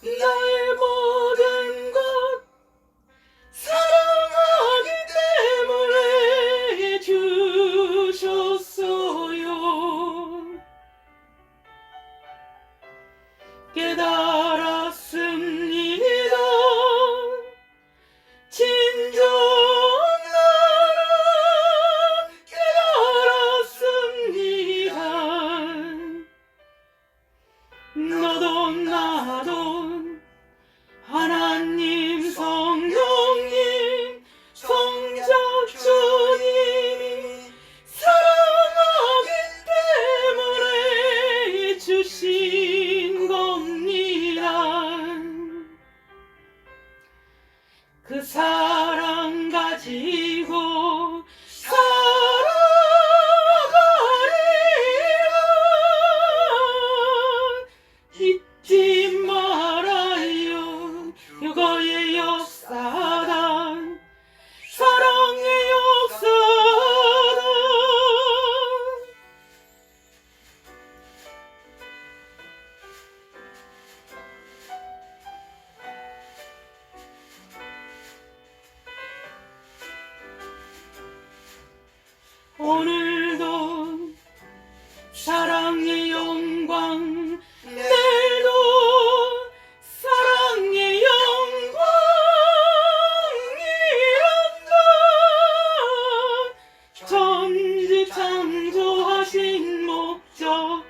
나의 모든 것 사랑하기 때문에 주셨어요. 깨달았습니다. 너도 나도 그 사랑 가지고 오늘도 사랑의 영광 내일도 사랑의 영광이란다. 전지 창조하신 목적